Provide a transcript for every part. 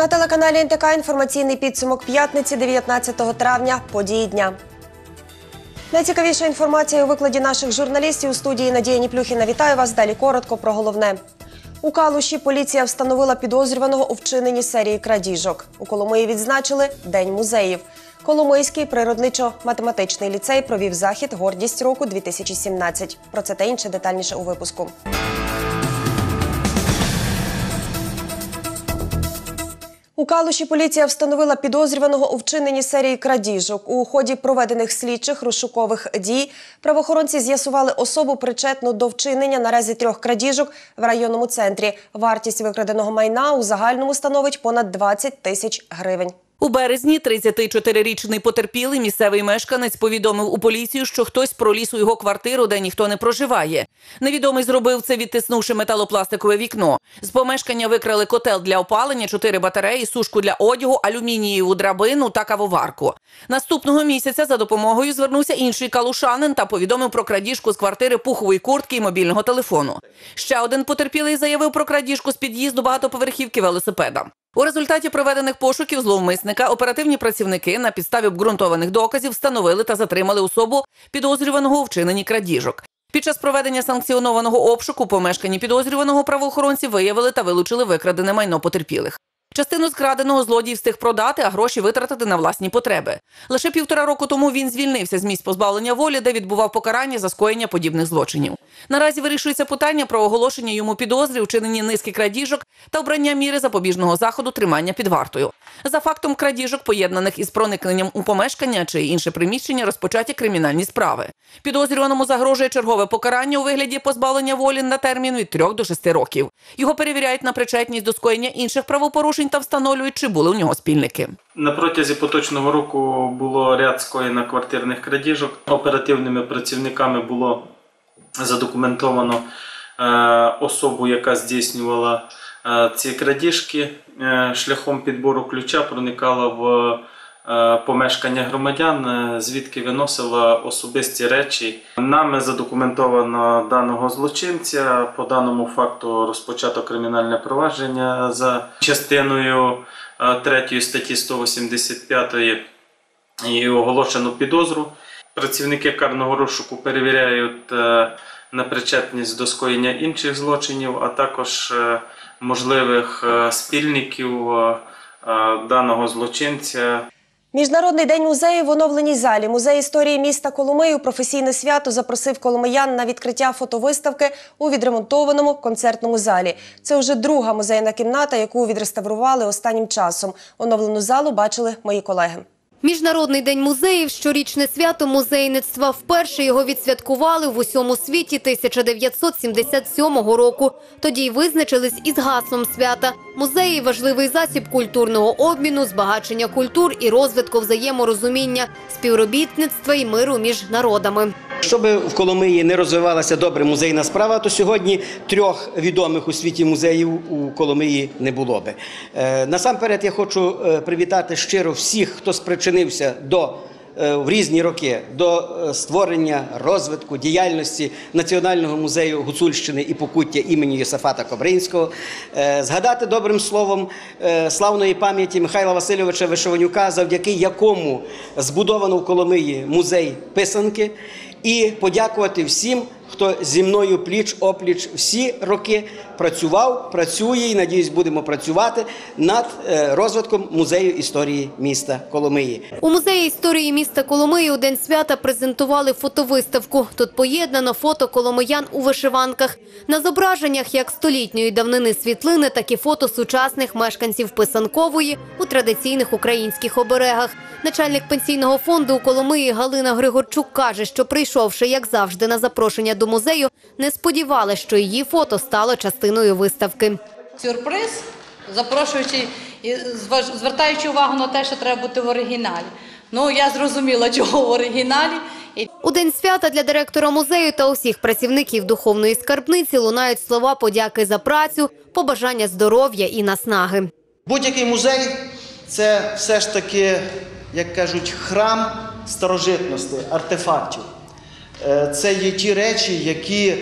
На телеканалі НТК інформаційний підсумок п'ятниці 19 травня. Події дня. Найцікавіша інформація у викладі наших журналістів у студії Надія Ніплюхіна. Вітаю вас. Далі коротко про головне. У Калуші поліція встановила підозрюваного у вчиненні серії крадіжок. У Коломиї відзначили День музеїв. Коломийський природничо-математичний ліцей провів захід Гордість року 2017. Про це та інше детальніше у випуску. У Калуші поліція встановила підозрюваного у вчиненні серії крадіжок. У ході проведених слідчих розшукових дій правоохоронці з'ясували особу причетну до вчинення наразі трьох крадіжок в районному центрі. Вартість викраденого майна у загальному становить понад 20 тисяч гривень. У березні 34-річний потерпілий місцевий мешканець повідомив у поліцію, що хтось проліз у його квартиру, де ніхто не проживає. Невідомий зробив це, відтиснувши металопластикове вікно. З помешкання викрали котел для опалення, чотири батареї, сушку для одягу, алюмінієву драбину та кавоварку. Наступного місяця за допомогою звернувся інший калушанин та повідомив про крадіжку з квартири пухової куртки і мобільного телефону. Ще один потерпілий заявив про крадіжку з під'їзду багатоповерхівки велосипеда. У результаті проведених пошуків зловмисника оперативні працівники на підставі обґрунтованих доказів встановили та затримали особу підозрюваного у вчиненні крадіжок. Під час проведення санкціонованого обшуку помешканні підозрюваного правоохоронці виявили та вилучили викрадене майно потерпілих. Частину скраденого злодій встиг продати, а гроші витратити на власні потреби. Лише півтора року тому він звільнився з місць позбавлення волі, де відбував покарання за скоєння подібних злочинів. Наразі вирішується питання про оголошення йому підозри, вчиненні низки крадіжок та обрання міри запобіжного заходу тримання під вартою. За фактом крадіжок, поєднаних із проникненням у помешкання чи інше приміщення, розпочаті кримінальні справи. Підозрюваному загрожує чергове покарання у вигляді позбавлення волі на термін від 3 до 6 років. Його перевіряють на причетність до скоєння інших правопорушень та встановлюють, чи були у нього спільники. На протязі поточного року було ряд скоєно квартирних крадіжок. Оперативними працівниками було задокументовано е, особу, яка здійснювала е, ці крадіжки. Е, шляхом підбору ключа проникала в помешкання громадян, е, звідки виносила особисті речі. Нами задокументовано даного злочинця. По даному факту розпочато кримінальне провадження за частиною 3 статті 185 і оголошено підозру. Працівники карного розшуку перевіряють е, на причетність до скоєння інших злочинів, а також е, можливих е, спільників е, е, даного злочинця. Міжнародний день музею в оновленій залі. Музей історії міста Коломию професійне свято запросив коломиян на відкриття фотовиставки у відремонтованому концертному залі. Це вже друга музейна кімната, яку відреставрували останнім часом. Оновлену залу бачили мої колеги. Міжнародний день музеїв, щорічне свято музейництва. Вперше його відсвяткували в усьому світі 1977 року. Тоді й визначились із гаслом свята. Музеї – важливий засіб культурного обміну, збагачення культур і розвитку взаєморозуміння, співробітництва і миру між народами. Щоб в Коломиї не розвивалася добре музейна справа, то сьогодні трьох відомих у світі музеїв у Коломиї не було би. Е, Насамперед я хочу е, привітати щиро всіх, хто спричинився до е, в різні роки до створення, розвитку, діяльності Національного музею Гуцульщини і Покуття імені Йосафата Кобринського, згадати добрим словом славної пам'яті Михайла Васильовича Вишованюка, завдяки якому збудовано в Коломиї музей писанки, і подякувати всім, хто зі мною пліч опліч всі роки працював, працює і надіюсь, будемо працювати над е, розвитком музею історії міста Коломиї. У музеї історії міста Коломиї у день свята презентували фотовиставку. Тут поєднано фото коломиян у вишиванках. На зображеннях як столітньої давнини світлини, так і фото сучасних мешканців Писанкової у традиційних українських оберегах. Начальник пенсійного фонду у Коломиї Галина Григорчук каже, що прийшовши, як завжди, на запрошення до музею, не сподівалася, що її фото стало частиною виставки. сюрприз, запрошуючи і звертаючи увагу на те, що треба бути в оригіналі. Ну, я зрозуміла, чого в оригіналі. У день свята для директора музею та усіх працівників духовної скарбниці лунають слова подяки за працю, побажання здоров'я і наснаги. Будь-який музей це все ж таки, як кажуть, храм старожитності, артефактів. Е, Це є ті речі, які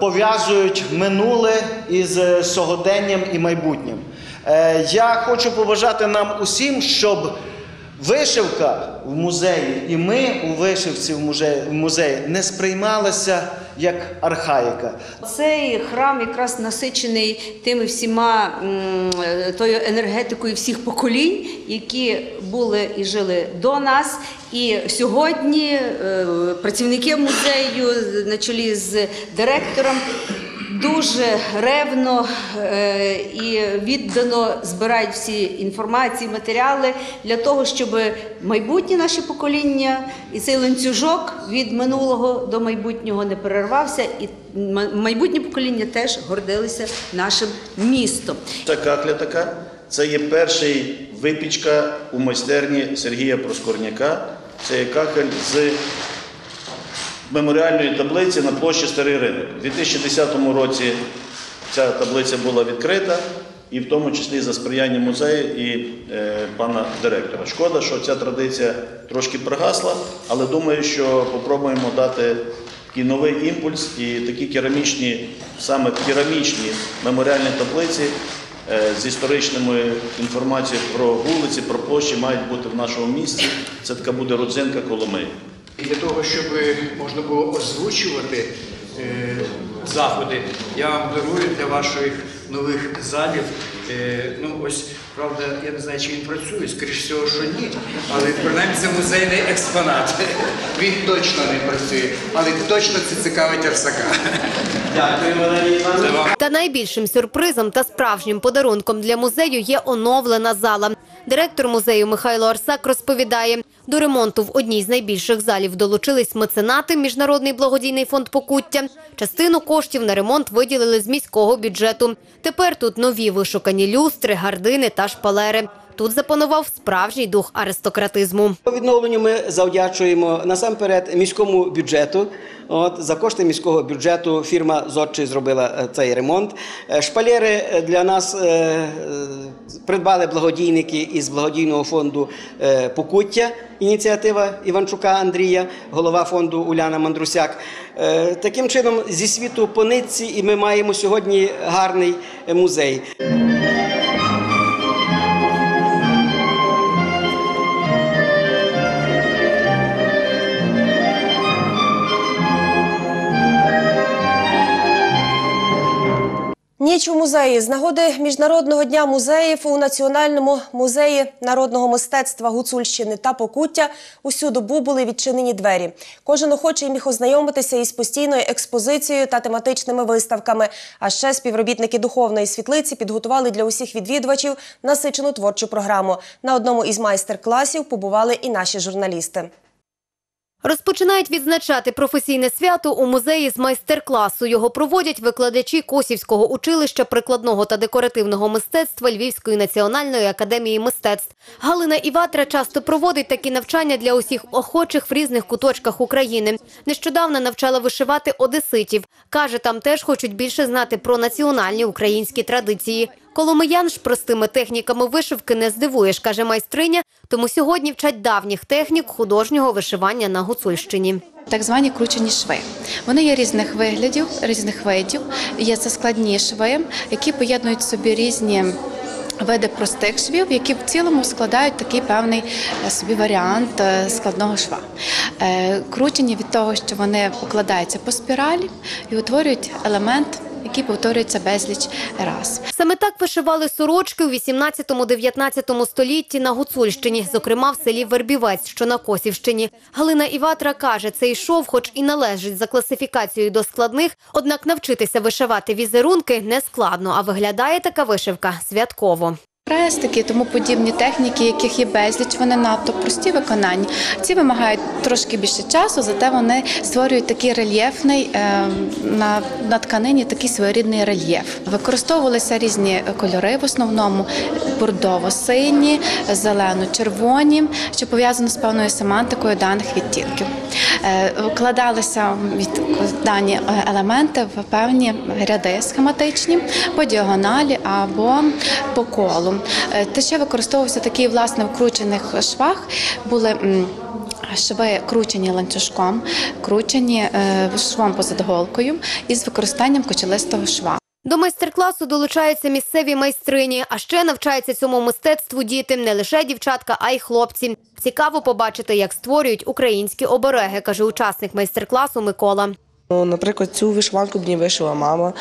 пов'язують минуле із сьогоденням і майбутнім. Е, Я хочу побажати нам усім, щоб вишивка в музеї і ми у вишивці в музеї не сприймалися як архаїка. Цей храм якраз насичений тими всіма тою енергетикою всіх поколінь, які були і жили до нас. І сьогодні е, працівники музею на чолі з директором дуже ревно е, і віддано збирають всі інформації, матеріали для того, щоб майбутні наші покоління і цей ланцюжок від минулого до майбутнього не перервався, і майбутнє покоління теж гордилися нашим містом. Така. Це є перший випічка у майстерні Сергія Проскорняка. Це є кахель з меморіальної таблиці на площі Старий Ринок. У 2010 році ця таблиця була відкрита, і в тому числі за сприяння музею і е, пана директора. Шкода, що ця традиція трошки пригасла, але думаю, що попробуємо дати такий новий імпульс і такі керамічні, саме керамічні меморіальні таблиці е, з історичною інформацією про вулиці, про площі мають бути в нашому місті. Це така буде родзинка Коломиї. І для того, щоб можна було озвучувати е, заходи, я вам дарую для ваших нових залів. Е, ну ось, правда, я не знаю, чи він працює, скоріш всього, що ні. Але принаймні це музейний експонат. Він точно не працює, але точно це цікавить Арсака. Та найбільшим сюрпризом та справжнім подарунком для музею є оновлена зала. Директор музею Михайло Арсак розповідає, до ремонту в одній з найбільших залів долучились меценати Міжнародний благодійний фонд Покуття. Частину коштів на ремонт виділили з міського бюджету. Тепер тут нові вишукані люстри, гардини та шпалери. Тут запанував справжній дух аристократизму. По відновленню ми завдячуємо насамперед міському бюджету. От за кошти міського бюджету фірма Зодчий зробила е, цей ремонт. Е, Шпалери е, для нас придбали благодійники із благодійного фонду Покуття. Ініціатива Іванчука Андрія, голова фонду Уляна Мандрусяк. Таким чином, зі світу по нитці, і ми маємо сьогодні гарний музей. Музеї з нагоди міжнародного дня музеїв у Національному музеї народного мистецтва Гуцульщини та Покуття усю добу були відчинені двері. Кожен охочий міг ознайомитися із постійною експозицією та тематичними виставками. А ще співробітники духовної світлиці підготували для усіх відвідувачів насичену творчу програму. На одному із майстер-класів побували і наші журналісти. Розпочинають відзначати професійне свято у музеї з майстер-класу. Його проводять викладачі Косівського училища прикладного та декоративного мистецтва Львівської національної академії мистецтв. Галина Іватра часто проводить такі навчання для усіх охочих в різних куточках України. Нещодавно навчала вишивати одеситів. Каже, там теж хочуть більше знати про національні українські традиції. Коломиян ж простими техніками вишивки не здивуєш, каже майстриня. Тому сьогодні вчать давніх технік художнього вишивання на Гуцульщині. Так звані кручені шви. Вони є різних виглядів, різних видів. Є це складні шви, які поєднують собі різні. Види простих швів, які в цілому складають такий певний е, собі варіант е, складного шва. Е, Кручені від того, що вони покладаються по спіралі і утворюють елемент, який повторюються безліч раз. Саме так вишивали сорочки у 18-19 столітті на Гуцульщині, зокрема в селі Вербівець, що на Косівщині. Галина Іватра каже, цей шов, хоч і належить за класифікацією до складних, однак навчитися вишивати візерунки не складно, а виглядає така вишивка святково. Хрестики, і тому подібні техніки, яких є безліч, вони надто прості в виконанні. Ці вимагають трошки більше часу, зате вони створюють такий рельєфний е, на, на тканині такий своєрідний рельєф. Використовувалися різні кольори, в основному бордово-сині, зелено-червоні, що пов'язано з певною семантикою даних відтінків. Е, Вкладалися від дані е, елементи в певні ряди схематичні по діагоналі або по колу. Е, Те ще використовувався такий власне в кручених швах були. Шви кручені ланцюжком, кручені е, швом позад голкою із використанням кочелистого шва. До майстер-класу долучаються місцеві майстрині, а ще навчаються цьому мистецтву діти не лише дівчатка, а й хлопці. Цікаво побачити, як створюють українські обереги, каже учасник майстер-класу Микола. Ну, Наприклад, цю вишиванку мені вишила мама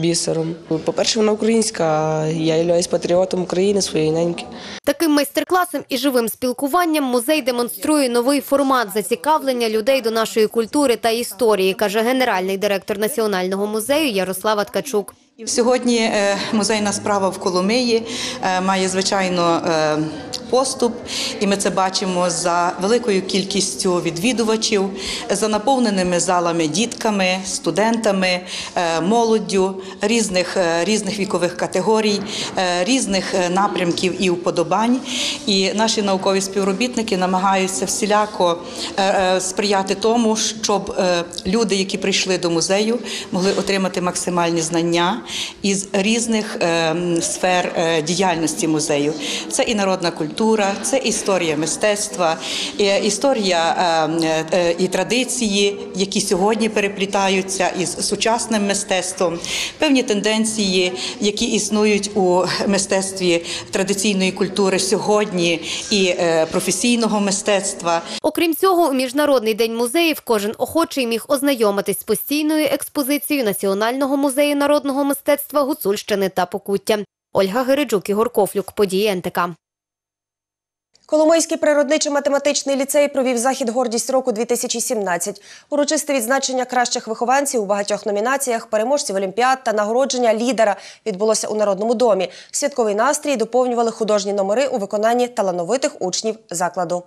бісером. По-перше, вона українська, я являюсь патріотом України своєї неньки. Таким майстер-класом і живим спілкуванням музей демонструє новий формат зацікавлення людей до нашої культури та історії, каже генеральний директор Національного музею Ярослава Ткачук. Сьогодні е, музейна справа в Коломиї е, має звичайно е, поступ, і ми це бачимо за великою кількістю відвідувачів, за наповненими залами дітками, студентами, молоддю різних, е, різних вікових категорій, е, різних е, напрямків і уподобань. І наші наукові співробітники намагаються всіляко сприяти тому, щоб люди, які прийшли до музею, могли отримати максимальні знання із різних сфер діяльності музею. Це і народна культура, це історія мистецтва, історія і традиції, які сьогодні переплітаються із сучасним мистецтвом, певні тенденції, які існують у мистецтві традиційної культури сьогодні і е, професійного мистецтва. Окрім цього, у міжнародний день музеїв кожен охочий міг ознайомитись з постійною експозицією Національного музею народного мистецтва Гуцульщини та Покуття. Ольга Гериджук Ігор Кофлюк, події НТК. Коломийський природничо-математичний ліцей провів захід Гордість року 2017 Урочисте відзначення кращих вихованців у багатьох номінаціях, переможців олімпіад та нагородження лідера відбулося у Народному домі. Святковий настрій доповнювали художні номери у виконанні талановитих учнів закладу.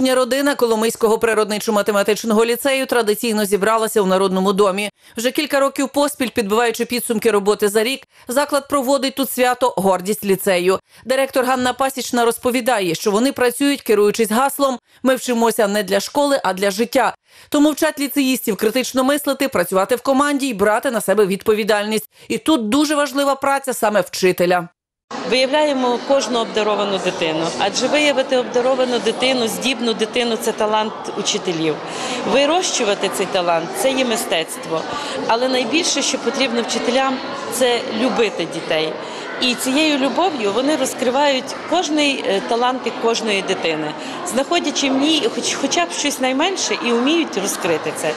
Дружня родина Коломийського природничо-математичного ліцею традиційно зібралася у народному домі. Вже кілька років поспіль, підбиваючи підсумки роботи за рік, заклад проводить тут свято гордість ліцею. Директор Ганна Пасічна розповідає, що вони працюють, керуючись гаслом Ми вчимося не для школи, а для життя. Тому вчать ліцеїстів критично мислити, працювати в команді і брати на себе відповідальність. І тут дуже важлива праця саме вчителя. Виявляємо кожну обдаровану дитину, адже виявити обдаровану дитину, здібну дитину це талант учителів. Вирощувати цей талант це є мистецтво. Але найбільше, що потрібно вчителям, це любити дітей. І цією любов'ю вони розкривають кожний е, талант кожної дитини, знаходячи в ній хоч, хоча б щось найменше і вміють розкрити це.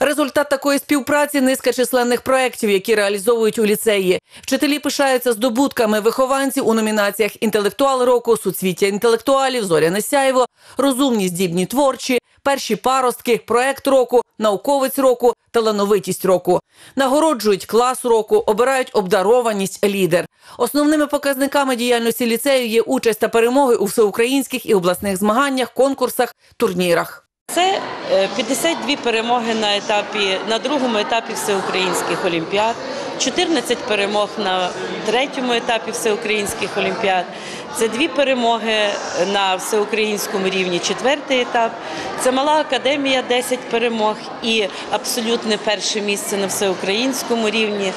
Результат такої співпраці низка численних проєктів, які реалізовують у ліцеї. Вчителі пишаються здобутками вихованців у номінаціях інтелектуал року, суцвіття інтелектуалів, зоряне сяйво, розумні здібні творчі, перші паростки, проект року, науковець року, талановитість року. Нагороджують клас року, обирають обдарованість лідер. Основними показниками діяльності ліцею є участь та перемоги у всеукраїнських і обласних змаганнях, конкурсах, турнірах. Це е, 52 перемоги на етапі на другому етапі всеукраїнських олімпіад, 14 перемог на третьому етапі всеукраїнських олімпіад. Це дві перемоги на всеукраїнському рівні, четвертий етап. Це мала академія, 10 перемог і абсолютне перше місце на всеукраїнському рівні.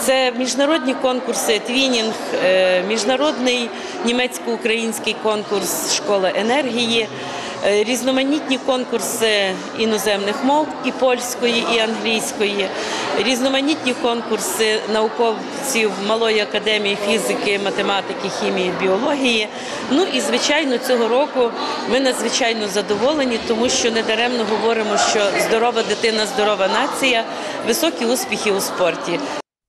Це міжнародні конкурси, твінінг, е, міжнародний німецько-український конкурс Школа енергії, е, різноманітні конкурси іноземних мов і польської, і англійської, різноманітні конкурси науковців Малої академії фізики, математики, хімії, біології. Ну і звичайно, цього року ми надзвичайно задоволені, тому що недаремно говоримо, що здорова дитина, здорова нація, високі успіхи у спорті.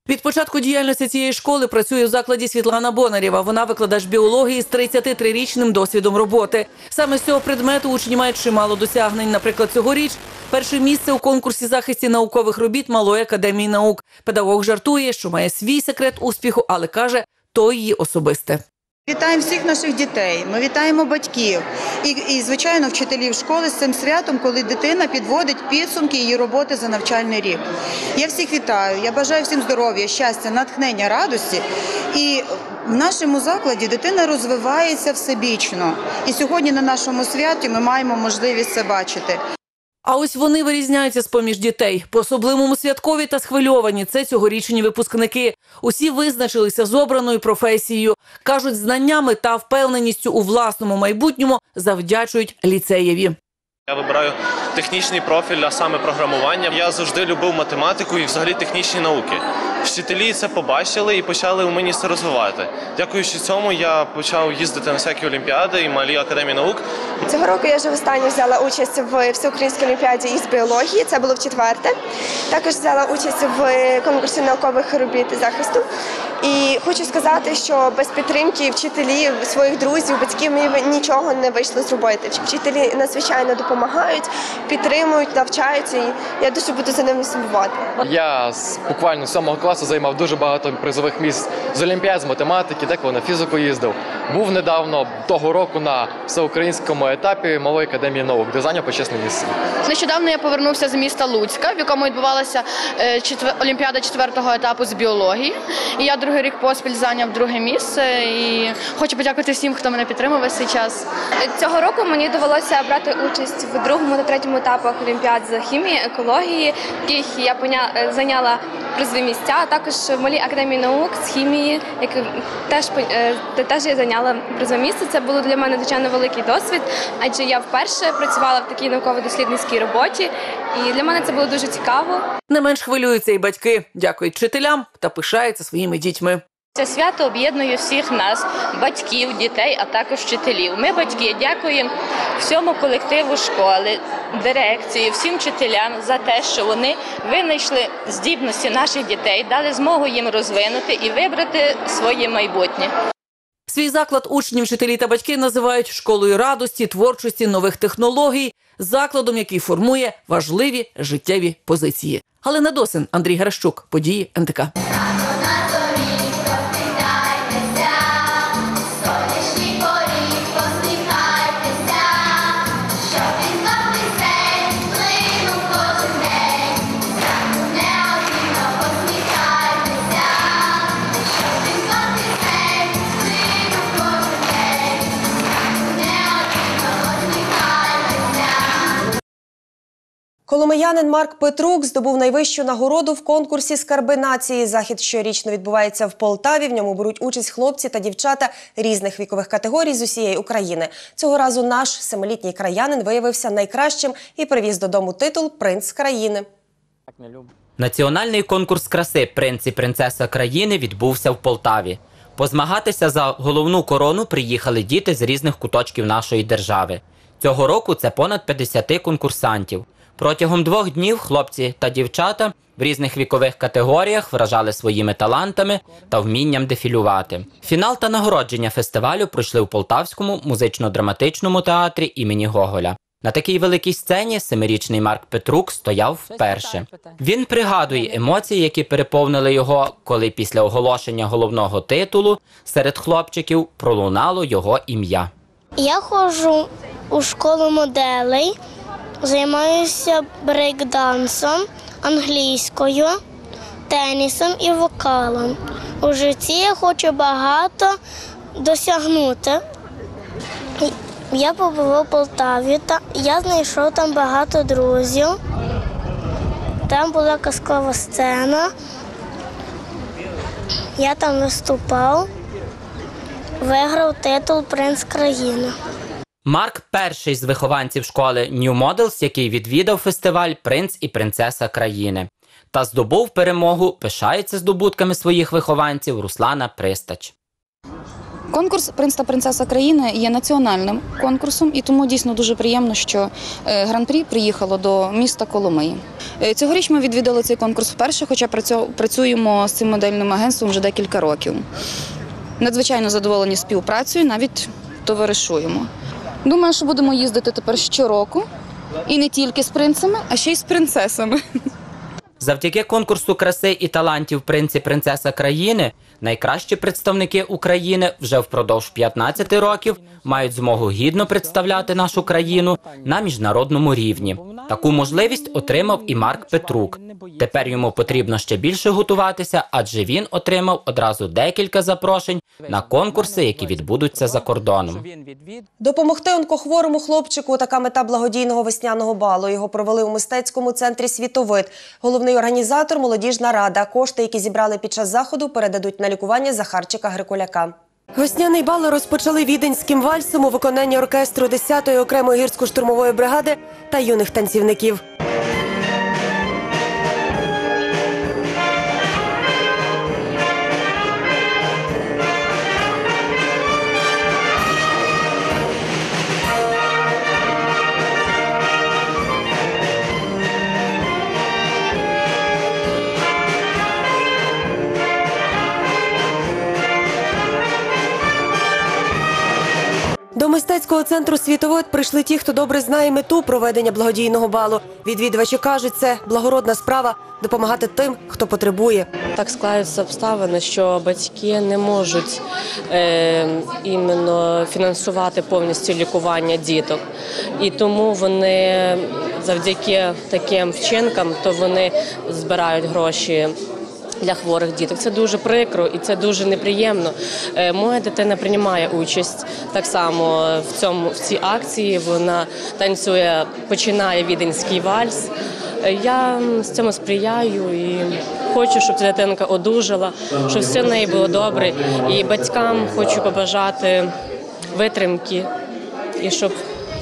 Від початку діяльності цієї школи працює у закладі Світлана Бонарєва. Вона викладач біології з 33-річним досвідом роботи. Саме з цього предмету учні мають чимало досягнень. Наприклад, цьогоріч перше місце у конкурсі захисті наукових робіт Малої академії наук. Педагог жартує, що має свій секрет успіху, але каже, то її особисте. Вітаємо всіх наших дітей. Ми вітаємо батьків і, і звичайно, вчителів школи з цим святом, коли дитина підводить підсумки її роботи за навчальний рік. Я всіх вітаю. Я бажаю всім здоров'я, щастя, натхнення, радості. І в нашому закладі дитина розвивається всебічно. І сьогодні на нашому святі ми маємо можливість це бачити. А ось вони вирізняються з поміж дітей. По особливому святкові та схвильовані. Це цьогорічні випускники. Усі визначилися з обраною професією. Кажуть, знаннями та впевненістю у власному майбутньому завдячують ліцеєві. Я вибираю технічний профіль, а саме програмування. Я завжди любив математику і взагалі технічні науки. Вчителі це побачили і почали у мені це розвивати. Дякуючи цьому, я почав їздити на всякі олімпіади і малі академії наук. Цього року я вже востаннє взяла участь в всеукраїнській олімпіаді із біології. Це було в четверте. Також взяла участь в конкурсі наукових робіт захисту. І хочу сказати, що без підтримки вчителів, своїх друзів, батьків мені нічого не вийшло зробити. Вчителі надзвичайно допомагають, підтримують, навчаються. І я дуже буду за ними сумувати. Я буквально з сьомого класу займав дуже багато призових місць з олімпіад, з математики, деколи на фізику їздив. Був недавно того року на всеукраїнському етапі малої академії наук, де зайняв почесне місце. Нещодавно я повернувся з міста Луцька, в якому відбувалася е, олімпіада четвертого етапу з біології. І я другий рік поспіль зайняв друге місце. І хочу подякувати всім, хто мене підтримав весь цей час. Цього року мені довелося брати участь в другому та третьому етапах олімпіад з хімії, екології, в яких я е, зайняла призові місця. А Також в малій академії наук з хімії, як теж е, де теж я зайняла призове місце. Це було для мене звичайно великий досвід, адже я вперше працювала в такій науково-дослідницькій роботі, і для мене це було дуже цікаво. Не менш хвилюються і батьки. Дякують вчителям та пишаються своїми дітьми. Це свято об'єднує всіх нас, батьків, дітей, а також вчителів. Ми, батьки, дякуємо всьому колективу школи, дирекції, всім вчителям за те, що вони винайшли здібності наших дітей, дали змогу їм розвинути і вибрати своє майбутнє. Свій заклад учні, вчителі та батьки називають школою радості, творчості, нових технологій, закладом, який формує важливі життєві позиції. Галина Досин, Андрій Геращук, події НТК. Коломиянин Марк Петрук здобув найвищу нагороду в конкурсі Скарби нації. Захід щорічно відбувається в Полтаві. В ньому беруть участь хлопці та дівчата різних вікових категорій з усієї України. Цього разу наш семилітній краянин виявився найкращим і привіз додому титул Принц країни. Національний конкурс краси Принц і принцеса країни відбувся в Полтаві. Позмагатися за головну корону приїхали діти з різних куточків нашої держави. Цього року це понад 50 конкурсантів. Протягом двох днів хлопці та дівчата в різних вікових категоріях вражали своїми талантами та вмінням дефілювати. Фінал та нагородження фестивалю пройшли у Полтавському музично-драматичному театрі імені Гоголя. На такій великій сцені семирічний Марк Петрук стояв вперше. Він пригадує емоції, які переповнили його, коли після оголошення головного титулу серед хлопчиків пролунало його ім'я. Я ходжу у школу моделей, займаюся брейкдансом, англійською, тенісом і вокалом. У житті я хочу багато досягнути. Я побув у Полтаві, та я знайшов там багато друзів. Там була казкова сцена. Я там виступав, виграв титул Принц країни. Марк перший з вихованців школи New Models, який відвідав фестиваль Принц і принцеса країни. Та здобув перемогу, пишається здобутками своїх вихованців Руслана Пристач. Конкурс Принц та принцеса країни є національним конкурсом, і тому дійсно дуже приємно, що е, гран-прі приїхало до міста Коломиї. Е, Цьогоріч ми відвідали цей конкурс вперше, хоча працюємо з цим модельним агентством вже декілька років. Надзвичайно задоволені співпрацею, навіть товаришуємо. Думаю, що будемо їздити тепер щороку і не тільки з принцами, а ще й з принцесами. Завдяки конкурсу краси і талантів принц і принцеса країни найкращі представники України вже впродовж 15 років мають змогу гідно представляти нашу країну на міжнародному рівні. Таку можливість отримав і Марк Петрук. Тепер йому потрібно ще більше готуватися, адже він отримав одразу декілька запрошень на конкурси, які відбудуться за кордоном. Допомогти онкохворому хлопчику така мета благодійного весняного балу. Його провели у мистецькому центрі Світовид. Головний організатор молодіжна рада. Кошти, які зібрали під час заходу, передадуть на лікування Захарчика Грикуляка. Весняний бал розпочали віденським вальсом у виконанні оркестру 10-ї окремої гірсько-штурмової бригади та юних танцівників. Центру світовод прийшли ті, хто добре знає мету проведення благодійного балу. Відвідувачі кажуть, це благородна справа допомагати тим, хто потребує. Так складаються обставини, що батьки не можуть е, іменно фінансувати повністю лікування діток. І тому вони завдяки таким вчинкам, то вони збирають гроші. Для хворих діток це дуже прикро і це дуже неприємно. Е, Моя дитина приймає участь так само в цьому в цій акції. Вона танцює, починає віденський вальс. Е, Я з цьому сприяю і хочу, щоб ця дитинка одужала, щоб все в неї було добре. І батькам хочу побажати витримки і щоб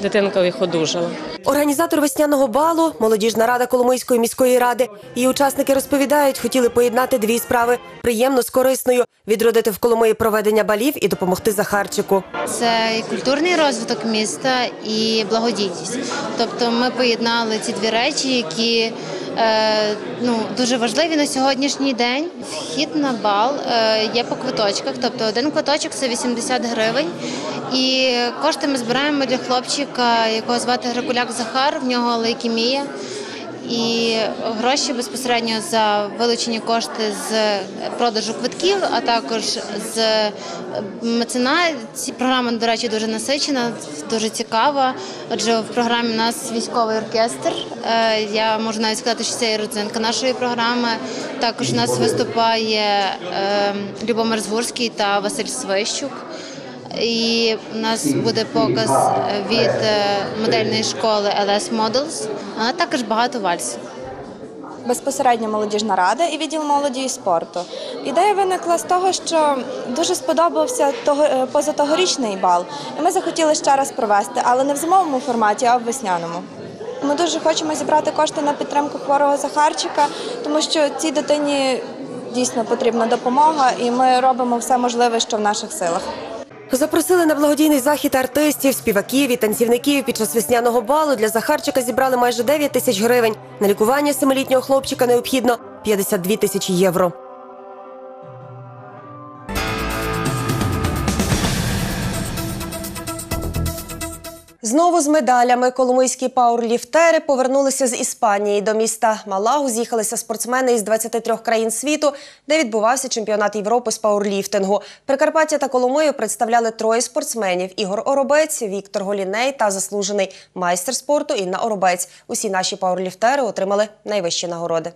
дитинка їх одужала. Організатор весняного балу, молодіжна рада Коломийської міської ради. Її учасники розповідають, хотіли поєднати дві справи приємно з корисною, відродити в Коломиї проведення балів і допомогти Захарчику. Це і культурний розвиток міста і благодійність. Тобто ми поєднали ці дві речі, які ну, дуже важливі на сьогоднішній день. Вхід на бал е, є по квиточках, тобто один квиточок це 80 гривень. І кошти ми збираємо для хлопчика, якого звати Грикуляк Захар, в нього лейкемія. І гроші безпосередньо за вилучені кошти з продажу квитків, а також з меценації. Програма, до речі, дуже насичена, дуже цікава. Адже в програмі у нас військовий оркестр. Е, Я можу навіть сказати, що це і родзинка нашої програми. Також у нас виступає е, Любомир Згурський та Василь Свищук. І у нас буде показ від е, модельної школи LS Models, а також багато вальсів. безпосередньо молодіжна рада і відділ молоді і спорту. Ідея виникла з того, що дуже сподобався того е, позатогорічний бал, і ми захотіли ще раз провести, але не в зимовому форматі, а в весняному. Ми дуже хочемо зібрати кошти на підтримку хворого Захарчика, тому що цій дитині дійсно потрібна допомога, і ми робимо все можливе, що в наших силах. Запросили на благодійний захід артистів, співаків і танцівників. Під час весняного балу для Захарчика зібрали майже 9 тисяч гривень. На лікування семилітнього хлопчика необхідно 52 тисячі євро. Знову з медалями коломийські пауерліфтери повернулися з Іспанії. До міста Малагу з'їхалися спортсмени із 23 країн світу, де відбувався чемпіонат Європи з пауерліфтингу. Прикарпаття та Коломию представляли троє спортсменів: Ігор Оробець, Віктор Голіней та заслужений майстер спорту Інна Оробець. Усі наші пауерліфтери отримали найвищі нагороди.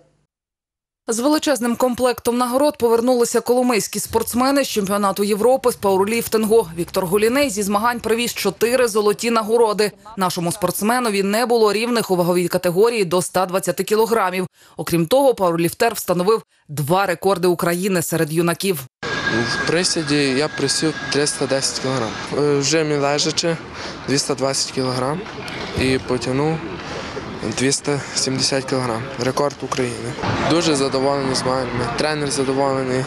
З величезним комплектом нагород повернулися коломийські спортсмени з чемпіонату Європи з пауерліфтингу. Віктор Голіней зі змагань привіз чотири золоті нагороди. Нашому спортсменові не було рівних у ваговій категорії до 120 кілограмів. Окрім того, пауерліфтер встановив два рекорди України серед юнаків. В присіді я присів 310 кг. В жимі лежачи 220 кг і потягнув 270 кг. Рекорд України. Дуже задоволений змаганнями. Тренер задоволений.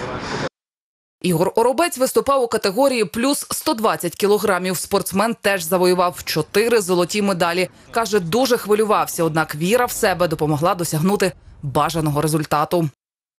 Ігор Оробець виступав у категорії плюс 120 кілограмів. Спортсмен теж завоював чотири золоті медалі. Каже, дуже хвилювався, однак віра в себе допомогла досягнути бажаного результату.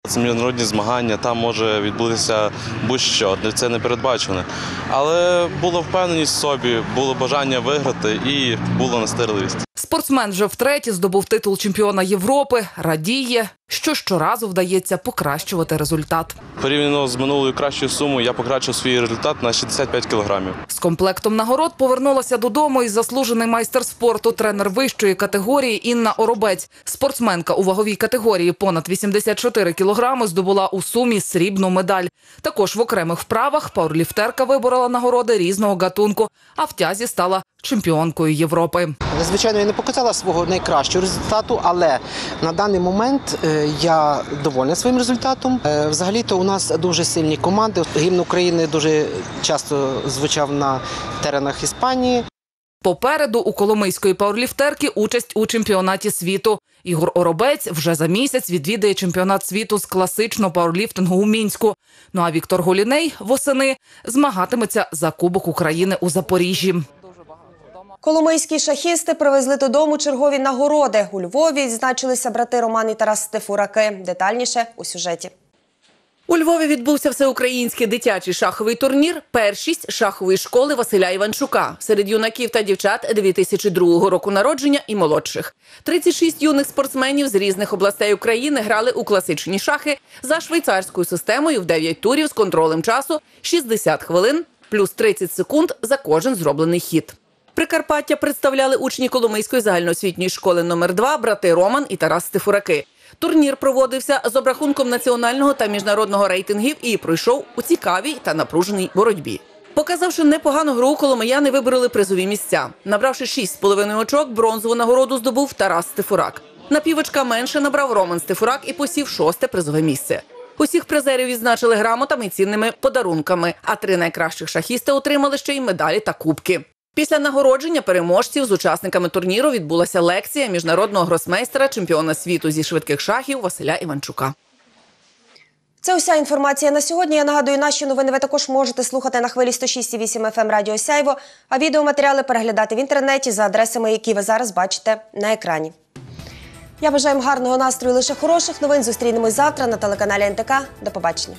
Це міжнародні змагання, там може відбутися будь-що, це не передбачене. Але була впевненість в собі, було бажання виграти і була настирливість. Спортсмен вже втретє здобув титул чемпіона Європи. Радіє, що щоразу вдається покращувати результат. Порівняно з минулою кращою сумою я покращив свій результат на 65 кілограмів. З комплектом нагород повернулася додому і заслужений майстер спорту, тренер вищої категорії Інна Оробець. Спортсменка у ваговій категорії понад 84 кілограми здобула у сумі срібну медаль. Також в окремих вправах пауерліфтерка виборола нагороди різного гатунку, а в тязі стала чемпіонкою Європи. Звичайно, я не показала свого найкращого результату, але на даний момент е, я довольна своїм результатом. Е, Взагалі-то у нас дуже сильні команди. Гімн України дуже часто звучав на теренах Іспанії. Попереду у коломийської пауерліфтерки участь у чемпіонаті світу. Ігор Оробець вже за місяць відвідає чемпіонат світу з класичного пауерліфтингу у мінську. Ну а Віктор Голіней восени змагатиметься за Кубок України у Запоріжжі. Коломийські шахісти привезли додому чергові нагороди. У Львові відзначилися брати Роман і Тарас Стефураки. Детальніше у сюжеті. У Львові відбувся всеукраїнський дитячий шаховий турнір Першість шахової школи Василя Іванчука серед юнаків та дівчат 2002 року народження і молодших. 36 юних спортсменів з різних областей України грали у класичні шахи за швейцарською системою в 9 турів з контролем часу 60 хвилин плюс 30 секунд за кожен зроблений хід. Прикарпаття представляли учні Коломийської загальноосвітньої школи номер 2 брати Роман і Тарас Стефураки. Турнір проводився з обрахунком національного та міжнародного рейтингів і пройшов у цікавій та напруженій боротьбі. Показавши непогану гру, коломияни вибороли призові місця. Набравши 6,5 очок, бронзову нагороду здобув Тарас Стефурак. На півочка менше набрав Роман Стефурак і посів шосте призове місце. Усіх призерів відзначили грамотами і цінними подарунками, а три найкращих шахісти отримали ще й медалі та кубки. Після нагородження переможців з учасниками турніру відбулася лекція міжнародного гросмейстера, чемпіона світу зі швидких шахів Василя Іванчука. Це уся інформація на сьогодні. Я нагадую, наші новини ви також можете слухати на хвилі 106,8 FM Радіо Сяйво, а відеоматеріали переглядати в інтернеті за адресами, які ви зараз бачите на екрані. Я бажаю вам гарного настрою, лише хороших новин. Зустрінемось завтра на телеканалі НТК. До побачення.